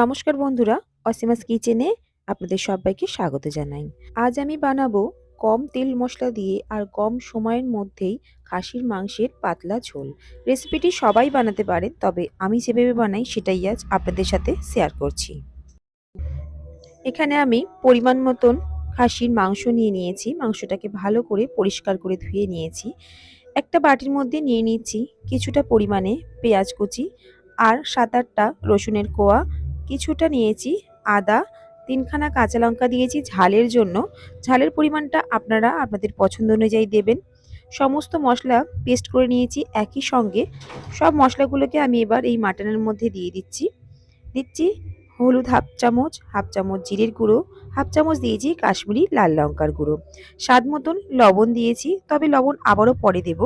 নমস্কার বন্ধুরা, অসীমাস কিচেনে আপনাদের সবাইকে স্বাগত জানাই। আজ আমি বানাবো কম তেল মশলা দিয়ে আর কম সময়ের মধ্যেই খাসির মাংসের পাতলা ঝোল। রেসিপিটি সবাই বানাতে পারে তবে আমি যেভাবে বানাই সেটাই আজ আপনাদের সাথে শেয়ার করছি। এখানে আমি পরিমাণ মতন খাসির মাংস নিয়ে নিয়েছি, মাংসটাকে ভালো করে পরিষ্কার করে ধুয়ে নিয়েছি। একটা বাটির মধ্যে নিয়ে নিচ্ছি কিছুটা পরিমাণে পেঁয়াজ কুচি আর সাত আটটা রসুনের কোয়া কিছুটা নিয়েছি, আদা, তিনখানা কাঁচা লঙ্কা দিয়েছি ঝালের জন্য। ঝালের পরিমাণটা আপনারা আপনাদের পছন্দ অনুযায়ী দেবেন। সমস্ত মশলা পেস্ট করে নিয়েছি একই সঙ্গে। সব মশলাগুলোকে আমি এবার এই মাটনের মধ্যে দিয়ে দিচ্ছি। দিচ্ছি হলুদ হাফ চামচ হাফ চামচ জিরের গুঁড়ো, হাফ চামচ দিয়েছি কাশ্মীরি লাল লঙ্কার গুঁড়ো। স্বাদ মতন লবণ দিয়েছি, তবে লবণ আবারও পরে দেব।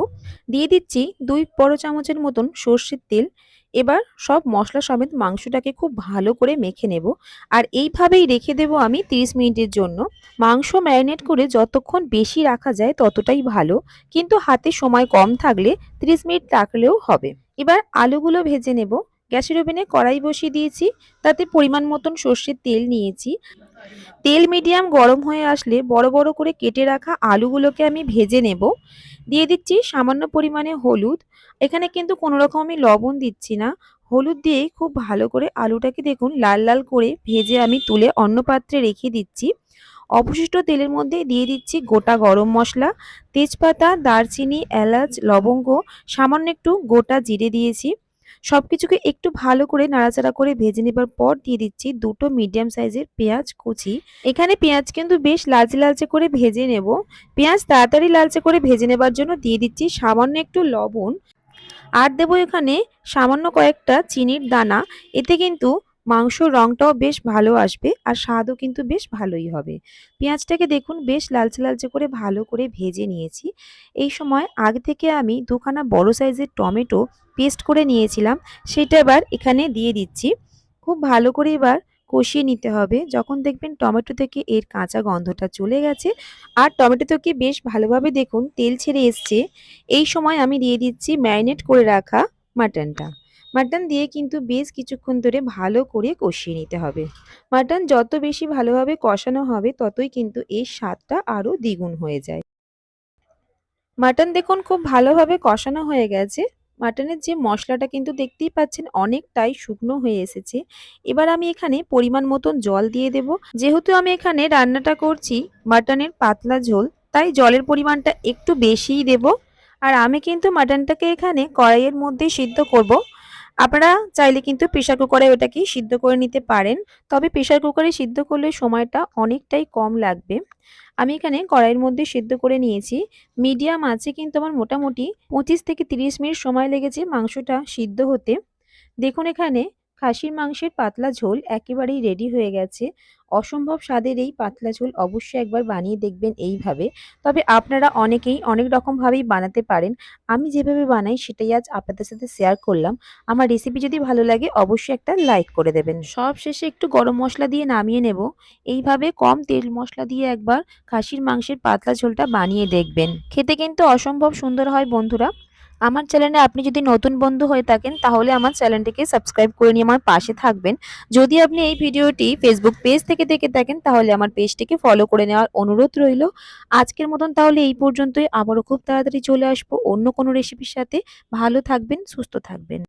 দিয়ে দিচ্ছি দুই বড় চামচের মতন সর্ষের তেল। এবার সব মশলা সমেত মাংসটাকে খুব ভালো করে মেখে নেব। আর এইভাবেই রেখে দেব আমি 30 মিনিটের জন্য। মাংস ম্যারিনেট করে যতক্ষণ বেশি রাখা যায় ততটাই ভালো। কিন্তু হাতে সময় কম থাকলে 30 মিনিট রাখলেও হবে। এবার আলুগুলো ভেজে নেব। গ্যাসের ওভেনে কড়াই বসিয়ে দিয়েছি। তাতে পরিমাণ মতন সর্ষের তেল নিয়েছি। তেল মিডিয়াম গরম হয়ে আসলে বড় বড় করে কেটে রাখা আলুগুলোকে আমি ভেজে নেব। দিয়ে দিচ্ছি সামান্য পরিমাণে হলুদ। এখানে কিন্তু কোনো রকম আমি লবণ দিচ্ছি না। হলুদ দিয়ে খুব ভালো করে আলুটাকে দেখুন লাল লাল করে ভেজে আমি তুলে অন্য পাত্রে রেখে দিচ্ছি। অবশিষ্ট তেলের মধ্যে দিয়ে দিচ্ছি গোটা গরম মশলা, তেজপাতা, দারচিনি, এলাচ, লবঙ্গ, সামান্য একটু গোটা জিরে দিয়েছি। সব কিছুকে একটু ভালো করে নাড়াচাড়া করে ভেজে নেবার পর দিয়ে দিচ্ছি দুটো মিডিয়াম সাইজের পেঁয়াজ কুচি। এখানে পেঁয়াজ কিন্তু বেশ লালচে লালচে করে ভেজে নেব। পেঁয়াজ তাড়াতাড়ি লালচে করে ভেজে নেবার জন্য দিয়ে দিচ্ছি সামান্য একটু লবণ। আর দেবো এখানে সামান্য কয়েকটা চিনির দানা। এতে কিন্তু মাংসর রংটাও বেশ ভালো আসবে আর স্বাদও কিন্তু বেশ ভালোই হবে। পেঁয়াজটাকে দেখুন বেশ লালচে লালচে করে ভালো করে ভেজে নিয়েছি। এই সময় আগে থেকে আমি দুখানা বড় সাইজের টমেটো পেস্ট করে নিয়েছিলাম, সেটা এবার এখানে দিয়ে দিচ্ছি। খুব ভালো করে এবার কষিয়ে নিতে হবে। যখন দেখবেন টমেটো থেকে এর কাঁচা গন্ধটা চলে গেছে আর টমেটো থেকে বেশ ভালোভাবে দেখুন তেল ছেড়ে এসছে। এই সময় আমি দিয়ে দিচ্ছি ম্যারিনেট করে রাখা মাটনটা। মাটন দিয়ে কিন্তু বেশ কিছুক্ষণ ধরে ভালো করে কষিয়ে নিতে হবে। মাটন যত বেশি ভালোভাবে কষানো হবে, ততই কিন্তু এর স্বাদটা আরও দ্বিগুণ হয়ে যায়। মাটন দেখুন খুব ভালোভাবে কষানো হয়ে গেছে। মাটনের যে মশলাটা কিন্তু দেখতেই পাচ্ছেন অনেকটাই শুকনো হয়ে এসেছে। এবার আমি এখানে পরিমাণ মতন জল দিয়ে দেব। যেহেতু আমি এখানে রান্নাটা করছি মাটনের পাতলা ঝোল, তাই জলের পরিমাণটা একটু বেশিই দেব। আর আমি কিন্তু মাটনটাকে এখানে কড়াইয়ের মধ্যে সিদ্ধ করব। আপনারা চাইলে কিন্তু প্রেশার কুকারে ওটাকে সিদ্ধ করে নিতে পারেন। তবে প্রেশার কুকারে সিদ্ধ করলে সময়টা অনেকটাই কম লাগবে। আমি এখানে কড়াইয়ের মধ্যে সিদ্ধ করে নিয়েছি। মিডিয়াম আছে কিন্তু আমার মোটামুটি পঁচিশ থেকে তিরিশ মিনিট সময় লেগেছে মাংসটা সিদ্ধ হতে। দেখুন এখানে খাসির মাংসের পাতলা ঝোল একেবারেই রেডি হয়ে গেছে। অসম্ভব স্বাদের এই পাতলা ঝোল অবশ্যই একবার বানিয়ে দেখবেন এইভাবে। তবে আপনারা অনেকেই অনেক রকমভাবেই বানাতে পারেন। আমি যেভাবে বানাই সেটাই আজ আপনাদের সাথে শেয়ার করলাম। আমার রেসিপি যদি ভালো লাগে অবশ্যই একটা লাইক করে দেবেন। সব শেষে একটু গরম মশলা দিয়ে নামিয়ে নেব। এইভাবে কম তেল মশলা দিয়ে একবার খাসির মাংসের পাতলা ঝোলটা বানিয়ে দেখবেন। খেতে কিন্তু অসম্ভব সুন্দর হয় বন্ধুরা। আমার চ্যানেলে আপনি যদি নতুন বন্ধু হয়ে থাকেন, তাহলে আমার চ্যানেলটিকে সাবস্ক্রাইব করে নিয়ে আমার পাশে থাকবেন। যদি আপনি এই ভিডিওটি ফেসবুক পেজ থেকে দেখে থাকেন, তাহলে আমার পেজটিকে ফলো করে নেওয়ার অনুরোধ রইল। আজকের মতন তাহলে এই পর্যন্তই। আবারও খুব তাড়াতাড়ি চলে আসব অন্য কোনো রেসিপির সাথে। ভালো থাকবেন, সুস্থ থাকবেন।